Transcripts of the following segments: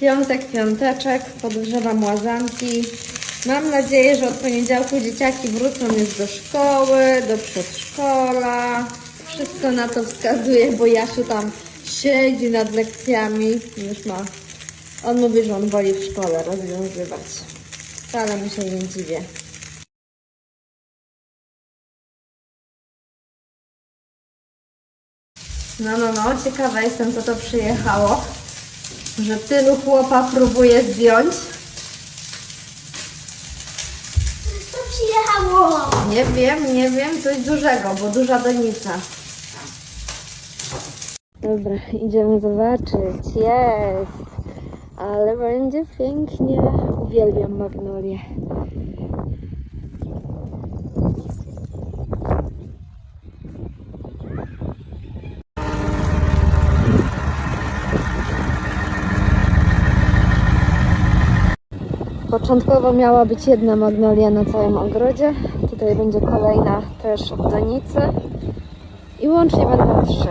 Piątek, piąteczek, podgrzewam łazanki. Mam nadzieję, że od poniedziałku dzieciaki wrócą już do szkoły, do przedszkola. Wszystko na to wskazuje, bo Jasiu tam siedzi nad lekcjami. Już ma. On mówi, że on woli w szkole rozwiązywać. Wcale mu się nie dziwię. No, no, no, ciekawa jestem, co to przyjechało, że tylu chłopa próbuje zdjąć. Co przyjechało? Nie wiem, nie wiem, coś dużego, bo duża donica. Dobra, idziemy zobaczyć. Jest! Ale będzie pięknie. Uwielbiam magnolię. Początkowo miała być jedna magnolia na całym ogrodzie. Tutaj będzie kolejna też w donicy. I łącznie będą trzy.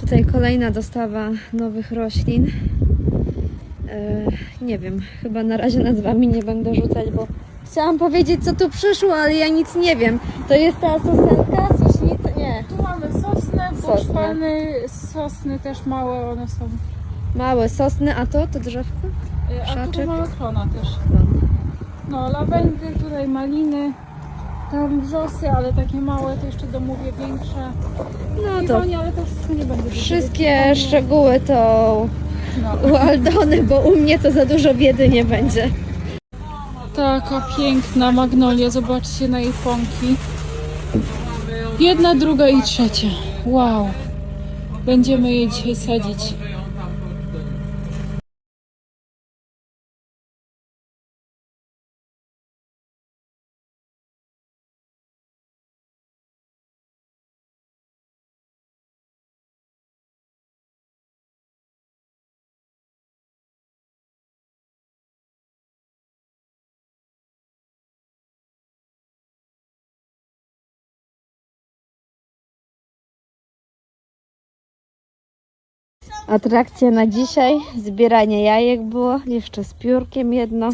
Tutaj kolejna dostawa nowych roślin. E, nie wiem, chyba na razie nazwami nie będę rzucać, bo chciałam powiedzieć, co tu przyszło, ale ja nic nie wiem. To jest ta sosenka, sośnica? Nie. Tu mamy sosnę, Sosnę. buszpany, sosny też małe, one są. Małe sosny, a to, to drzewko? Y, A Krzaczek. tu mamy klona też. No. Lawendy, tutaj maliny, tam wrzosy, ale takie małe, to jeszcze domówię większe. No I to ale to wszystko nie będzie. wszystkie szczegóły to No. u Aldony, bo u mnie to za dużo biedy nie będzie. Taka piękna magnolia, zobaczcie na jej pąki. Jedna, druga i trzecia. Wow. Będziemy je dzisiaj sadzić. Atrakcja na dzisiaj, zbieranie jajek było, jeszcze z piórkiem jedno.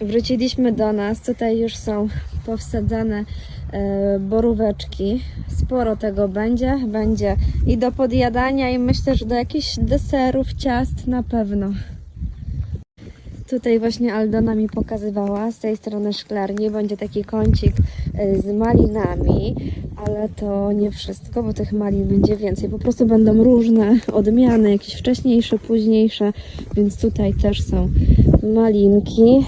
Wróciliśmy do nas, tutaj już są powsadzane e, boróweczki. Sporo tego będzie, będzie i do podjadania i myślę, że do jakichś deserów, ciast na pewno. Tutaj właśnie Aldona mi pokazywała z tej strony szklarni będzie taki kącik e, z malinami, ale to nie wszystko, bo tych malin będzie więcej. Po prostu będą różne odmiany, jakieś wcześniejsze, późniejsze, więc tutaj też są malinki.